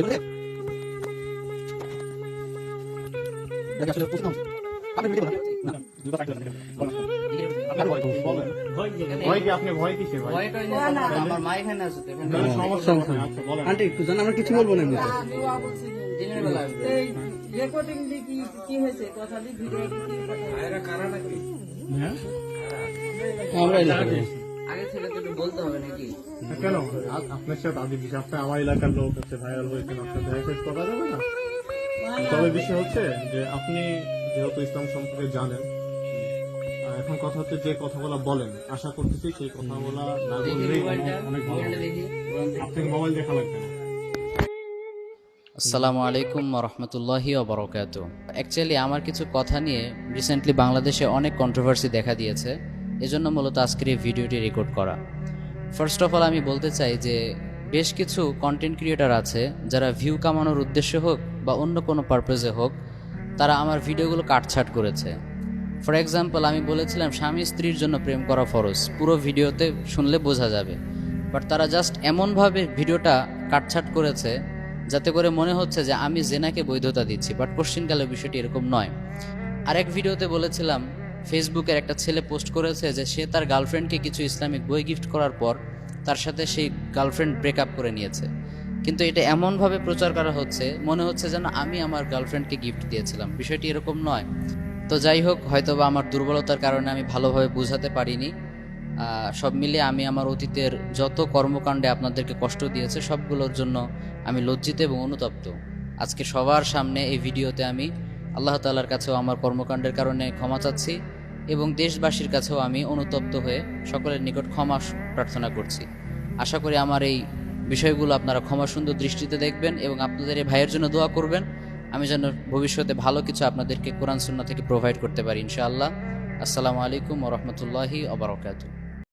Denger ya? Dan gak dong. আমার আছে? আচ্ছা কিছু বলব না হয়েছে হ্যাঁ? কেন আপনার আমার এলাকার লোক হচ্ছে ভাইরাল হয়েছেন আপনার করা যাবে না তবে বিষয় হচ্ছে যে আপনি যেহেতু ইসলাম সম্পর্কে জানেন এখন কথা হচ্ছে যে কথাগুলো বলেন আশা করতেছি সেই কথাগুলো না বললেই অনেক ভালো মোবাইল দেখা লাগবে না। আসসালামু আলাইকুম রহমতুল্লাহি ওবরকাত অ্যাকচুয়ালি আমার কিছু কথা নিয়ে রিসেন্টলি বাংলাদেশে অনেক কন্ট্রোভার্সি দেখা দিয়েছে এজন্য মূলত আজকের এই ভিডিওটি রেকর্ড করা। ফার্স্ট অফ অল আমি বলতে চাই যে বেশ কিছু কন্টেন্ট ক্রিয়েটার আছে যারা ভিউ কামানোর উদ্দেশ্যে হোক বা অন্য কোনো পারপাজে হোক তারা আমার ভিডিওগুলো কাটছাট করেছে। ফর এক্সাম্পল আমি বলেছিলাম, স্বামী স্ত্রীর জন্য প্রেম করা ফরজ। পুরো ভিডিওতে শুনলে বোঝা যাবে। বাট তারা জাস্ট এমনভাবে ভিডিওটা কাটছাট করেছে, যাতে করে মনে হচ্ছে যে আমি জেনাকে বৈধতা দিচ্ছি। বাট কোশ্চিনকালে বিষয়টি এরকম নয়। আরেক ভিডিওতে বলেছিলাম ফেসবুকের একটা ছেলে পোস্ট করেছে যে সে তার গার্লফ্রেন্ডকে কিছু ইসলামিক বই গিফট করার পর তার সাথে সেই গার্লফ্রেন্ড ব্রেকআপ করে নিয়েছে। কিন্তু এটা এমনভাবে প্রচার করা হচ্ছে, মনে হচ্ছে যেন আমি আমার গার্লফ্রেন্ডকে গিফট দিয়েছিলাম। বিষয়টি এরকম নয়। তো যাই হোক, হয়তোবা আমার দুর্বলতার কারণে আমি ভালোভাবে বোঝাতে পারিনি। সব মিলিয়ে আমি আমার অতীতের যত কর্মকাণ্ডে আপনাদেরকে কষ্ট দিয়েছে, সবগুলোর জন্য আমি লজ্জিত এবং অনুতপ্ত। আজকে সবার সামনে এই ভিডিওতে আমি আল্লাহ তাআলার কাছেও আমার কর্মকাণ্ডের কারণে ক্ষমা চাচ্ছি এবং দেশবাসীর কাছেও আমি অনুতপ্ত হয়ে সকলের নিকট ক্ষমা প্রার্থনা করছি। আশা করি আমার এই বিষয়গুলো আপনারা ক্ষমা সুন্দর দৃষ্টিতে দেখবেন এবং আপনাদের এই ভাইয়ের জন্য দোয়া করবেন। আমি যেন ভবিষ্যতে ভালো কিছু আপনাদেরকে কোরআন সুন্না থেকে প্রোভাইড করতে পারি, ইনশাআল্লাহ। আসসালামু আলাইকুম রহমতুল্লাহি ওবরাকাতুহ